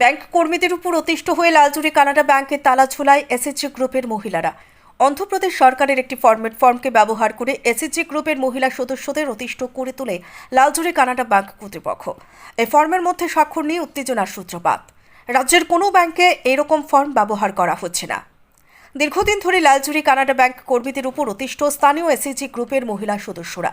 Bank কর্মীদের উপর অতিষ্ঠ হয়ে লালচুরি কানাডা ব্যাংকের তালা ঝোলায় এসএসজি গ্রুপের মহিলারা। অন্ধ্রপ্রদেশ সরকারের একটি ফরম্যাট ফর্মকে ব্যবহার করে এসএসজি গ্রুপের মহিলা সদস্যদের অতিষ্ঠ করে তোলে লালচুরি কানাডা ব্যাংক কর্তৃপক্ষ। এই ফর্মের মধ্যে স্বাক্ষর নিয়ে উত্তেজনার সূত্রপাত। রাজ্যের কোনো ব্যাংকে এরকম ফর্ম ব্যবহার করা হচ্ছে না। দীর্ঘদিন ধরে লালচুরি কানাডা ব্যাংক কর্মীদের উপর অতিষ্ঠ স্থানীয় এসএসজি গ্রুপের মহিলা সদস্যরা।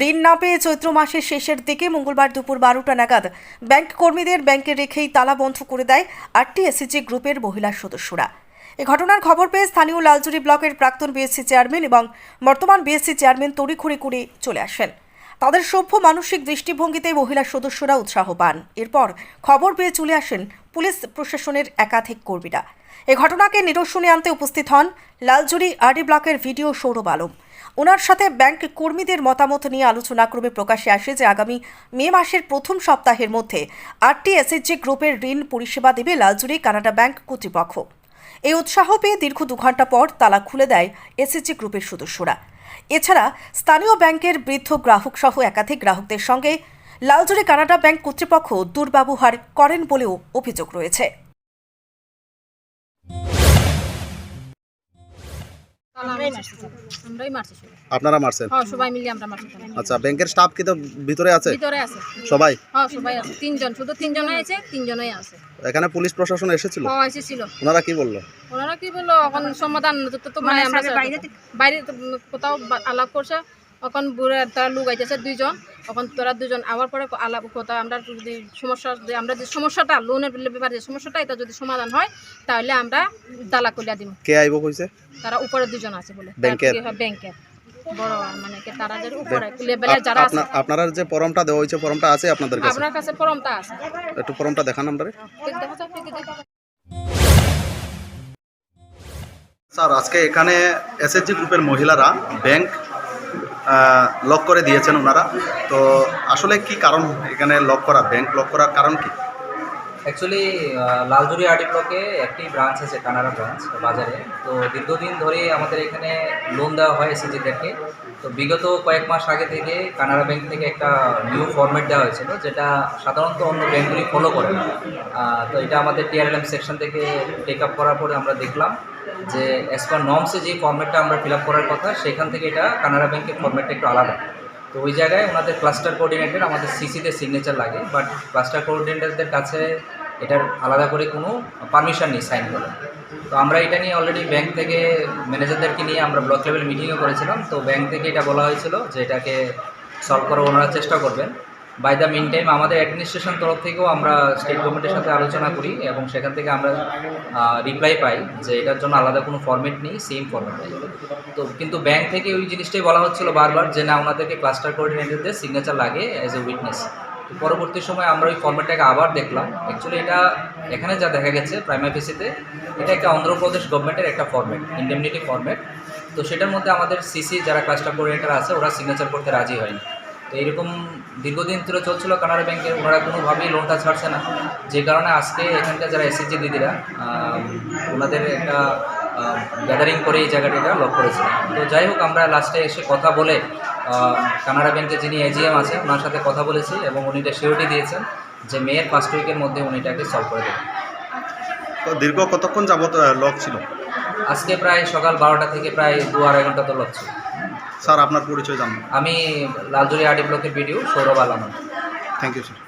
ঋণ না পেয়ে চৈত্র মাসের শেষের দিকে মঙ্গলবার দুপুর বারোটা নাগাদ ব্যাংক কর্মীদের ব্যাংকে রেখেই তালা বন্ধ করে দেয় আটটি এসএসজি গ্রুপের মহিলা সদস্যরা। এ ঘটনার খবর পেয়ে স্থানীয় লালচুরি ব্লকের প্রাক্তন বিএসসি চেয়ারম্যান এবং বর্তমান বিএসসি চেয়ারম্যান তড়িঘড়ি করে চলে আসেন। তাদের সভ্য মানসিক দৃষ্টিভঙ্গিতে মহিলা সদস্যরা উৎসাহ পান। এরপর খবর পেয়ে চলে আসেন পুলিশ প্রশাসনের একাধিক কর্মীরা। এ ঘটনাকে নিরসনে আনতে উপস্থিত হন লালজুরি আরডি ব্লকের ভিডিও সৌরভ আলম। ওনার সাথে ব্যাংক কর্মীদের মতামত নিয়ে আলোচনা ক্রমে প্রকাশ্যে আসে যে আগামী মে মাসের প্রথম সপ্তাহের মধ্যে আটটি এসএসজি গ্রুপের ঋণ পরিষেবা দেবে লালজুরি কানাডা ব্যাংক কর্তৃপক্ষ। এই উৎসাহ পেয়ে দীর্ঘ দু ঘণ্টা পর তালা খুলে দেয় এসএসজি গ্রুপের সদস্যরা। এছাড়া স্থানীয় ব্যাংকের বৃদ্ধ গ্রাহক সহ একাধিক গ্রাহকদের সঙ্গে লালজুরি কানাডা ব্যাংক কর্তৃপক্ষ দুর্ব্যবহার করেন বলেও অভিযোগ রয়েছে। আপনারা মারছেন? হ্যাঁ সবাই মিলে আমরা মারছি আচ্ছা ব্যাংকের স্টাফ কি তো ভিতরে আছে? ভিতরে আছে। সবাই? হ্যাঁ সবাই আছে। তিনজন শুধু তিনজনই আছে তিনজনই আছে। এখানে পুলিশ প্রশাসন এসেছিল? হ্যাঁ এসেছিল। ওনারা কি বলল? ওনারা কি বলল? এখন সমাধান তো- তো- তো মানে আমরা বাইরে বাইরে কোথাও আলাপ করছে। এখন বুড়ে তারা লোক আইতেছে দুইজন এখন তোরা দুজন আবার পরে আলাপ কথা আমরা যদি সমস্যা আমরা যে সমস্যাটা লোনের ব্যাপারে যে সমস্যাটা এটা যদি সমাধান হয় তাহলে আমরা তালা করিয়া দিব কে আইব কইছে? তারা উপরে দুজন আছে বলে। ব্যাংকের? হ্যাঁ, ব্যাংকের। বড় মানে কি তারা যে উপরে লেভেলের যারা আছে। আপনার যে ফর্মটা দেওয়া হয়েছে ফর্মটা আছে আপনাদের কাছে? আপনার কাছে ফর্মটা আছে। একটু ফর্মটা দেখান আমরা। দেখো। স্যার আজকে এখানে এসএসজি গ্রুপের মহিলারা ব্যাংক লক করে দিয়েছেন ওনারা। তো আসলে কি কারণ এখানে লক করা? ব্যাংক লক করার কারণ কি? অ্যাকচুয়ালি লালজুরি আরডি ব্লকে একটি ব্রাঞ্চ আছে, কানাডা ব্রাঞ্চ বাজারে। তো দীর্ঘদিন ধরে আমাদের এখানে লোন দেওয়া হয় এসএসজিদেরকে তো বিগত কয়েক মাস আগে থেকে কানাডা ব্যাংক থেকে একটা নিউ ফরম্যাট দেওয়া হয়েছিল, যেটা সাধারণত অন্য ব্যাঙ্কগুলি ফলো করে তো এটা আমাদের টিআরএলএম সেকশন থেকে টেক আপ করার পরে আমরা দেখলাম যে অ্যাজ পার নর্মসে যে ফরম্যাটটা আমরা ফিল আপ করার কথা, সেখান থেকে এটা কানাডা ব্যাংকের ফরম্যাটটা একটু আলাদা। তো ওই জায়গায় ওনাদের ক্লাস্টার কোঅর্ডিনেটর আমাদের সিসিতে সিগনেচার লাগে বাট ক্লাস্টার কোঅর্ডিনেটরদের কাছে এটার আলাদা করে কোনো পারমিশন নেই সাইন করে তো আমরা এটা নিয়ে অলরেডি ব্যাংক থেকে ম্যানেজারদেরকে নিয়ে আমরা ব্লক লেভেল মিটিংও করেছিলাম, তো ব্যাংক থেকে এটা বলা হয়েছিল যে এটাকে সলভ করার ওনারা চেষ্টা করবেন। বাই দ্য মিন টাইম আমাদের অ্যাডমিনিস্ট্রেশন তরফ থেকেও আমরা স্টেট গভর্নমেন্টের সাথে আলোচনা করি এবং সেখান থেকে আমরা রিপ্লাই পাই যে এটার জন্য আলাদা কোনো ফর্মেট নেই সেম ফর্মেট নেই। তো কিন্তু ব্যাংক থেকে ওই জিনিসটাই বলা হচ্ছিল বারবার যে না, ওনাদেরকে ক্লাস্টার কোঅর্ডিনেটরদের সিগনেচার লাগে অ্যাজ এ উইটনেস পরবর্তী সময় আমরা ওই ফর্মেটটাকে আবার দেখলাম। অ্যাকচুয়ালি এটা এখানে যা দেখা গেছে প্রাইমারিসিতে এটা একটা অন্ধ্রপ্রদেশ গভর্নমেন্টের একটা ফর্মেট ইন্ডেমনিটি ফর্মেট তো সেটার মধ্যে আমাদের সিসি যারা ক্লাস্টার কোঅর্ডিনেটর আছে, ওরা সিগনেচার করতে রাজি হয়নি। তো এইরকম দীর্ঘদিন ধরে চলছিল কানাডা ব্যাংকের ওনারা কোনোভাবেই লোনটা ছাড়ছে না। যে কারণে আজকে এখানকার যারা এসএসজি দিদিরা ওনাদের একটা গ্যাদারিং করে এই জায়গাটা লক করেছে। তো যাই হোক আমরা লাস্টে এসে কথা বলে কানাডা ব্যাংকের যিনি এজিএম আছেন ওনার সাথে কথা বলেছি এবং উনি এটা সিওরিটি দিয়েছেন যে মেয়ের ফার্স্ট উইকের মধ্যে উনি এটাকে সলভ করে দেবেন। তো দীর্ঘ কতক্ষণ যাবত লক ছিল? আজকে প্রায় সকাল বারোটা থেকে প্রায় দু আড়াই ঘণ্টা তো লক ছিল। স্যার আপনার পরিচয় জানব। আমি লালজুরি আরডি ব্লকের BDO Sourav Alam. Thank you sir